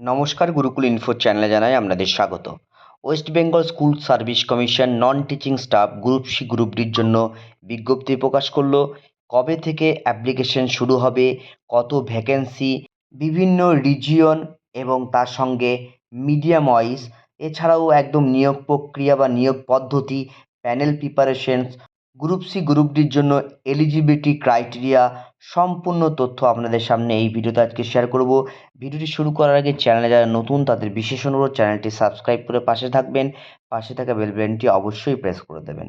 নমস্কার গুরুকুল ইনফো চ্যানেলে জানাই আপনাদের স্বাগত। West Bengal school service commission non teaching staff group C group ডির জন্য বিজ্ঞপ্তি প্রকাশ করল, কবে থেকে অ্যাপ্লিকেশন শুরু হবে, কত ভ্যাকেন্সি বিভিন্ন রিজিয়ন এবং তার সঙ্গে মিডিয়াম ওয়াইজ এছাড়াও একদম নিয়োগ প্রক্রিয়া বা নিয়োগ পদ্ধতি panel preparations group C group ডির জন্য এলিজিবিলিটি ক্রাইটেরিয়া সম্পূর্ণ তথ্য আপনাদের সামনে এই ভিডিওতে আজকে শেয়ার করব। ভিডিওটি শুরু করার আগে চ্যানেলে যারা নতুন, তাদের বিশেষ অনুরোধ চ্যানেলটি সাবস্ক্রাইব করে পাশে থাকবেন। পাশে থাকা বেল বাটনটি অবশ্যই প্রেস করে দেবেন।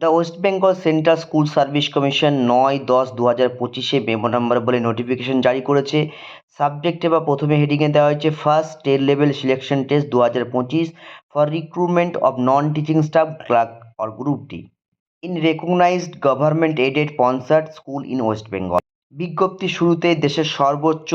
The West Bengal central school service commission নয় দশ দু হাজার পঁচিশে মেমো নাম্বার বলে নোটিফিকেশন জারি করেছে। সাবজেক্টে বা প্রথমে হেডিংয়ে দেওয়া হয়েছে first state level selection test দু হাজার পঁচিশ for recruitment of non teaching staff clerk or group D in recognized government aided sponsored school in West Bengal বিজ্ঞপ্তি শুরুতে দেশের সর্বোচ্চ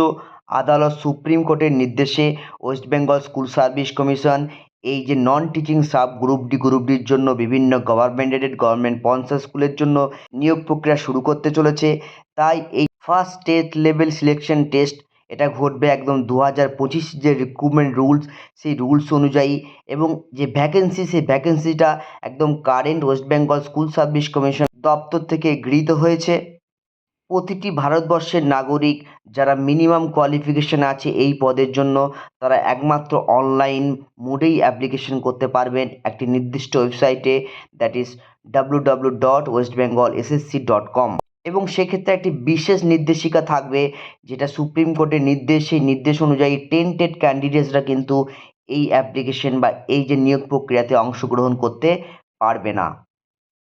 আদালত সুপ্রিম কোর্টের নির্দেশে West Bengal school service commission এই যে non teaching sub group D group ডির জন্য বিভিন্ন গভর্নমেন্ট এডেড গভর্নমেন্ট স্পন্সার স্কুলের জন্য নিয়োগ প্রক্রিয়া শুরু করতে চলেছে। তাই এই first state level selection test এটা ঘটবে একদম দু হাজার পঁচিশ যে রিক্রুটমেন্ট রুলস সেই রুলস অনুযায়ী এবং যে ভ্যাকেন্সি সেই ভ্যাকেন্সিটা একদম current West Bengal school service commission দপ্তর থেকে গৃহীত হয়েছে। প্রতিটি ভারতবর্ষের নাগরিক যারা মিনিমাম কোয়ালিফিকেশন আছে এই পদের জন্য তারা একমাত্র অনলাইন মোডেই অ্যাপ্লিকেশন করতে পারবেন একটি নির্দিষ্ট ওয়েবসাইটে that is W W dot West Bengal SSC dot com এবং সেক্ষেত্রে একটি বিশেষ নির্দেশিকা থাকবে, যেটা সুপ্রিম কোর্টের নির্দেশ, সেই নির্দেশ অনুযায়ী টেন্টেড ক্যান্ডিডেটসরা কিন্তু এই অ্যাপ্লিকেশন বা এই যে নিয়োগ প্রক্রিয়াতে অংশগ্রহণ করতে পারবে না।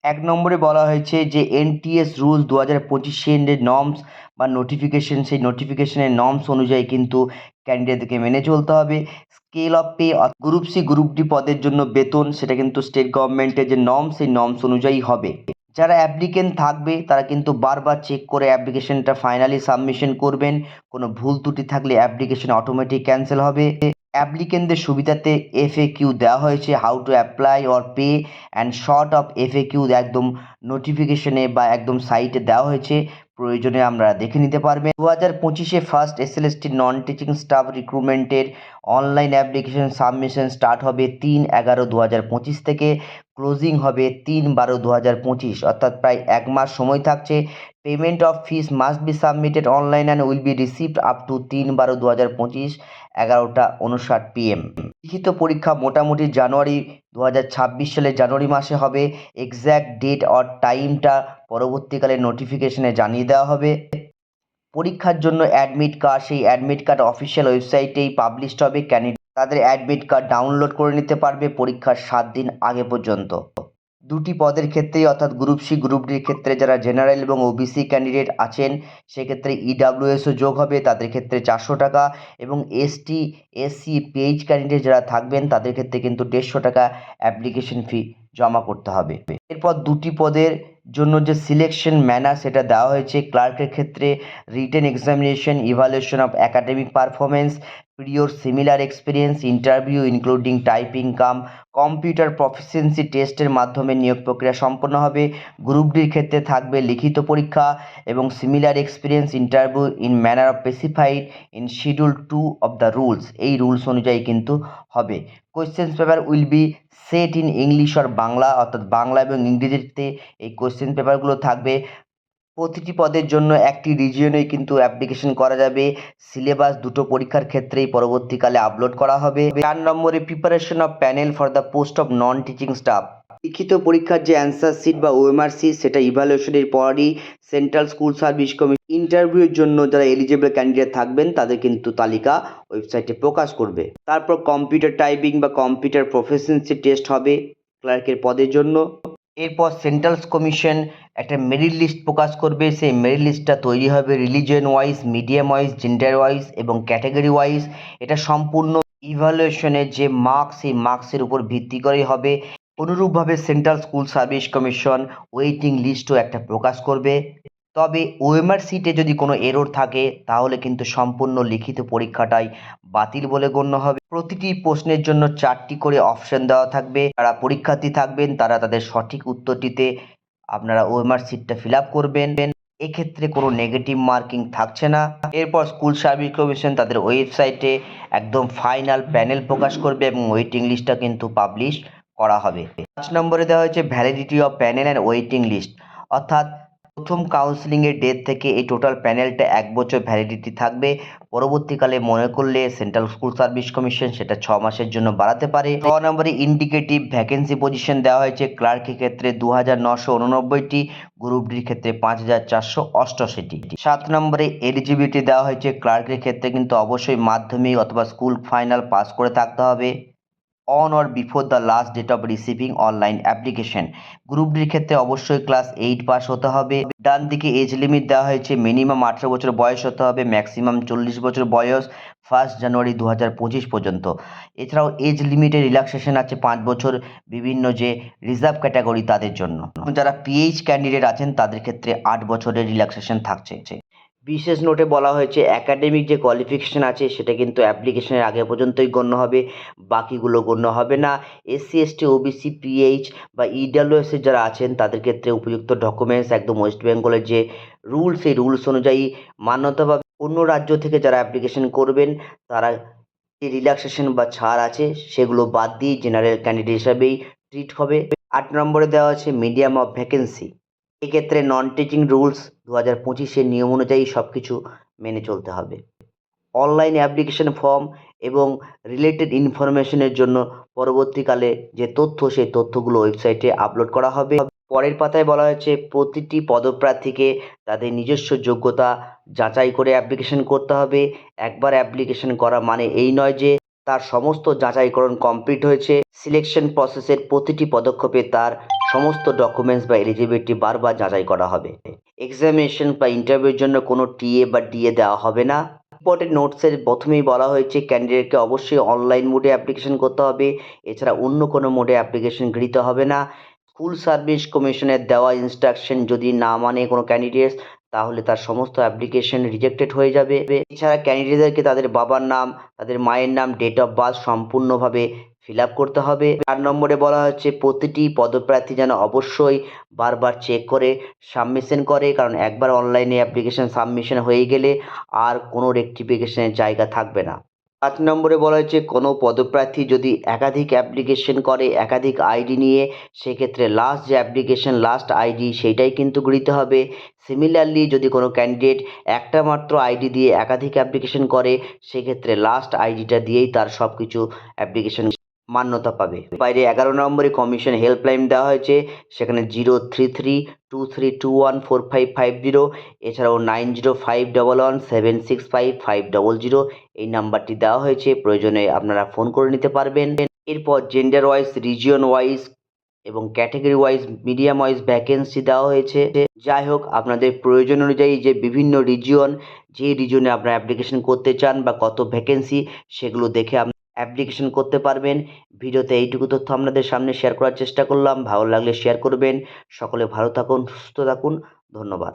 এক নম্বরে বলা হয়েছে যে এনটিএস রুলস দু হাজার পঁচিশের যে নর্মস বা নোটিফিকেশন সেই নোটিফিকেশনের নর্মস অনুযায়ী কিন্তু ক্যান্ডিডেটকে মেনে চলতে হবে। Scale of pay group C group D পদের জন্য বেতন, সেটা কিন্তু স্টেট গভর্নমেন্টের যে নর্মস সেই নর্মস অনুযায়ী হবে। যারা অ্যাপ্লিকেন্ট থাকবে, তারা কিন্তু বারবার চেক করে অ্যাপ্লিকেশনটা ফাইনালি সাবমিশন করবেন। কোনো ভুল ত্রুটি থাকলে অ্যাপ্লিকেশন অটোমেটিক ক্যান্সেল হবে। অ্যাপ্লিকেন্টদের সুবিধাতে এফএ কিউ দেওয়া হয়েছে how to apply or pay and short of FA Q একদম নোটিফিকেশনে বা একদম সাইটে দেওয়া হয়েছে। প্রয়োজনে আমরা দেখে নিতে পারবেন। দু হাজার পঁচিশে first SLST non teaching staff রিক্রুটমেন্টের online application submission start হবে তিন এগারো দু হাজার পঁচিশ থেকে। ক্লোজিং হবে তিন বারো দু হাজার পঁচিশ, অর্থাৎ প্রায় এক মাস সময় থাকছে। Payment of fees must be submitted online and will be received up to তিন বারো দু হাজার পঁচিশ, এগারোটা উনষাট পিএম লিখিত পরীক্ষা মোটামুটি জানুয়ারি দু হাজার ছাব্বিশ সালের জানুয়ারি মাসে হবে। এক্স্যাক্ট ডেট অর টাইমটা পরবর্তীকালে নোটিফিকেশনে জানিয়ে দেওয়া হবে। পরীক্ষার জন্য অ্যাডমিট কার্ড সেই অ্যাডমিট কার্ড অফিসিয়াল ওয়েবসাইটেই পাবলিশড হবে। ক্যান্ডিডেট তাদের অ্যাডমিট কার্ড ডাউনলোড করে নিতে পারবে পরীক্ষার সাত দিন আগে পর্যন্ত। দুটি পদের ক্ষেত্রেই, অর্থাৎ গ্রুপ সি গ্রুপ ডির ক্ষেত্রে যারা জেনারেল এবং ওবিসি ক্যান্ডিডেট আছেন, সেক্ষেত্রে ইডাব্লিউএসও যোগ হবে, তাদের ক্ষেত্রে চারশো টাকা এবং এসটি এসসি পিএইচ ক্যান্ডিডেট যারা থাকবেন, তাদের ক্ষেত্রে কিন্তু দেড়শো টাকা অ্যাপ্লিকেশন ফি জমা করতে হবে। এরপর দুটি পদের জন্য যে সিলেকশন ম্যানার সেটা দেওয়া হয়েছে ক্লার্কের ক্ষেত্রে written examination evaluation of academic performance prior similar experience interview including typing cum computer proficiency টেস্টের মাধ্যমে নিয়োগ প্রক্রিয়া সম্পন্ন হবে। গ্রুপ ডির ক্ষেত্রে থাকবে লিখিত পরীক্ষা এবং similar experience interview in manner of specified in schedule two of the rules এই রুলস অনুযায়ী কিন্তু হবে। Questions paper will be set in English আর বাংলা অর্থাৎ বাংলা এবং ইংরেজিতে এই কোয়েশ্চেন পেপারগুলো থাকবে। প্রতিটি পদের জন্য একটি রিজিয়নেই কিন্তু অ্যাপ্লিকেশন করা যাবে। সিলেবাস দুটো পরীক্ষার ক্ষেত্রেই পরবর্তীকালে আপলোড করা হবে। চার নম্বরে preparation of panel for the post of non teaching staff লিখিত পরীক্ষার যে অ্যান্সার শিট বা ওএমআর শিট সেটা ইভ্যালুয়েশনের পরই সেন্ট্রাল স্কুল সার্ভিস কমিশন ইন্টারভিউর জন্য যারা এলিজিবল ক্যান্ডিডেট থাকবেন, তাদের কিন্তু তালিকা ওয়েবসাইটে প্রকাশ করবে। তারপর কম্পিউটার টাইপিং বা কম্পিউটার প্রফেশনসি টেস্ট হবে। ক্লার্কের পদের জন্য। এরপর সেন্ট্রালস কমিশন একটা মেরিট লিস্ট প্রকাশ করবে। সেই মেরিট লিস্টটা তৈরি হবে religion wise medium wise gender wise এবং ক্যাটাগরি ওয়াইজ এটা সম্পূর্ণ ইভ্যালুয়েশনের যে মার্কস সেই মার্কসের উপর ভিত্তি করেই হবে। অনুরূপভাবে central school service commission waiting লিস্টও একটা প্রকাশ করবে। তবে ওএমআর সিটে যদি কোনো এরর থাকে, তাহলে কিন্তু সম্পূর্ণ লিখিত পরীক্ষাটাই বাতিল বলে গণ্য হবে। প্রতিটি প্রশ্নের জন্য চারটি করে অপশন দেওয়া থাকবে। যারা পরীক্ষার্থী থাকবেন, তারা তাদের সঠিক উত্তরটিতে আপনারা ওএমআর সিটটা ফিল আপ করবেন। এক্ষেত্রে কোনো নেগেটিভ মার্কিং থাকছে না। এরপর স্কুল সার্ভিস কমিশন তাদের ওয়েবসাইটে একদম ফাইনাল প্যানেল প্রকাশ করবে এবং ওয়েটিং লিস্টটা কিন্তু পাবলিশ করা হবে। পাঁচ নম্বরে দেওয়া হয়েছে validity of panel and waiting list. অর্থাৎ প্রথম কাউন্সিলিংয়ের ডেট থেকে এই টোটাল প্যানেলটা এক বছর ভ্যালিডিটি থাকবে। পরবর্তীকালে মনে করলে সেন্ট্রাল স্কুল সার্ভিস কমিশন সেটা ছ মাসের জন্য বাড়াতে পারে। ছ নম্বরে ইন্ডিকেটিভ ভ্যাকেন্সি পজিশন দেওয়া হয়েছে ক্লার্কের ক্ষেত্রে দু হাজার নশো উননব্বইটি গ্রুপ ডির ক্ষেত্রে পাঁচ হাজার চারশো অষ্টআশিটি। সাত নম্বরে এলিজিবিলিটি দেওয়া হয়েছে ক্লার্কের ক্ষেত্রে কিন্তু অবশ্যই মাধ্যমিক অথবা স্কুল ফাইনাল পাস করে থাকতে হবে। On or before the last date of receiving online application group ডির ক্ষেত্রে অবশ্যই ক্লাস এইট পাস হতে হবে। ডান দিকে এজ লিমিট দেওয়া হয়েছে মিনিমাম আঠেরো বছর বয়স হতে হবে ম্যাক্সিমাম চল্লিশ বছর বয়স ফার্স্ট জানুয়ারি দু হাজার পঁচিশ পর্যন্ত। এছাড়াও এজ লিমিটে রিল্যাক্সেশন আছে পাঁচ বছর, বিভিন্ন যে রিজার্ভ ক্যাটাগরি তাদের জন্য। যারা পিএইচ ক্যান্ডিডেট আছেন, তাদের ক্ষেত্রে আট বছরের রিল্যাক্সেশন থাকছে। বিশেষ নোটে বলা হয়েছে অ্যাকাডেমিক যে কোয়ালিফিকেশন আছে, সেটা কিন্তু অ্যাপ্লিকেশনের আগে পর্যন্তই গণ্য হবে, বাকিগুলো গণ্য হবে না। এসসি এসটি ওবিসি পিএইচ বা ইডাব্লিউএস এর যারা আছেন, তাদের ক্ষেত্রে উপযুক্ত ডকুমেন্টস একদম ওয়েস্ট বেঙ্গলের যে রুলস সেই রুলস অনুযায়ী মান্যতা পাবে অন্য রাজ্য থেকে যারা অ্যাপ্লিকেশন করবেন, তারা যে রিল্যাক্সেশন বা ছাড় আছে, সেগুলো বাদ দিয়ে জেনারেল ক্যান্ডিডেট হিসাবেই ট্রিট হবে। আট নম্বরে দেওয়া আছে মিডিয়াম অফ ভ্যাকেন্সি এক্ষেত্রে নন টিচিং রুলস দু হাজার পঁচিশের নিয়ম অনুযায়ী সব কিছু মেনে চলতে হবে। অনলাইন অ্যাপ্লিকেশন ফর্ম এবং রিলেটেড ইনফরমেশনের জন্য পরবর্তীকালে যে তথ্য, সেই তথ্যগুলো ওয়েবসাইটে আপলোড করা হবে। পরের পাতায় বলা হয়েছে, প্রতিটি পদপ্রার্থীকে তাদের নিজস্ব যোগ্যতা যাচাই করে অ্যাপ্লিকেশন করতে হবে। একবার অ্যাপ্লিকেশন করা মানে এই নয় যে তার সমস্ত যাচাইকরণ কমপ্লিট হয়েছে। সিলেকশন প্রসেসের প্রতিটি পদক্ষেপে তার সমস্ত ডকুমেন্টস বা এলিজিবিলিটি বারবার যাচাই করা হবে। এক্সামিনেশন বা ইন্টারভিউর জন্য কোনো টিএ বা ডিএ দেওয়া হবে না। ইম্পর্টেন্ট নোটসের প্রথমেই বলা হয়েছে ক্যান্ডিডেটকে অবশ্যই অনলাইন মোডে অ্যাপ্লিকেশন করতে হবে। এছাড়া অন্য কোনো মোডে অ্যাপ্লিকেশন গৃহীত হবে না। স্কুল সার্ভিস কমিশনের দেওয়া ইনস্ট্রাকশন যদি না মানে কোনো ক্যান্ডিডেট তাহলে তার সমস্ত অ্যাপ্লিকেশন রিজেক্টেড হয়ে যাবে। এছাড়া ক্যান্ডিডেটদেরকে তাদের বাবার নাম, তাদের মায়ের নাম ডেট অফ বার্থ সম্পূর্ণভাবে ফিল করতে হবে। চার নম্বরে বলা হচ্ছে, প্রতিটি পদপ্রার্থী যেন অবশ্যই বারবার চেক করে সাবমিশন করে, কারণ একবার অনলাইনে অ্যাপ্লিকেশন সাবমিশন হয়ে গেলে আর কোনো রেক্টিফিকেশনের জায়গা থাকবে না। পাঁচ নম্বরে বলা হয়েছে কোনো পদপ্রার্থী যদি একাধিক অ্যাপ্লিকেশন করে, একাধিক আইডি নিয়ে, সেক্ষেত্রে লাস্ট যে অ্যাপ্লিকেশন লাস্ট আইডি সেইটাই কিন্তু গৃহীত হবে। সিমিলারলি যদি কোনো ক্যান্ডিডেট একটা মাত্র আইডি দিয়ে একাধিক অ্যাপ্লিকেশন করে, সেক্ষেত্রে লাস্ট আইডিটা দিয়েই তার সব কিছু অ্যাপ্লিকেশন মান্যতা পাবে। বাইরে এগারো নম্বরে কমিশন হেল্পলাইন দেওয়া হয়েছে, সেখানে zero three three, two three two one, four five five zero, এছাড়াও nine zero five double one, seven six five five double zero এই নাম্বারটি দেওয়া হয়েছে। প্রয়োজনে আপনারা ফোন করে নিতে পারবেন। এরপর জেন্ডার ওয়াইজ রিজিয়ন ওয়াইজ এবং category wise medium wise vacancy দেওয়া হয়েছে। যাই হোক, আপনাদের প্রয়োজন অনুযায়ী যে বিভিন্ন রিজিয়ন যে রিজনে আপনারা অ্যাপ্লিকেশন করতে চান বা কত ভ্যাকেন্সি সেগুলো দেখে অ্যাপ্লিকেশন করতে পারবেন। ভিডিওতে এইটুকু তথ্য আপনাদের সামনে শেয়ার করার চেষ্টা করলাম। ভালো লাগলে শেয়ার করবেন। সকলে ভালো থাকুন, সুস্থ থাকুন। ধন্যবাদ।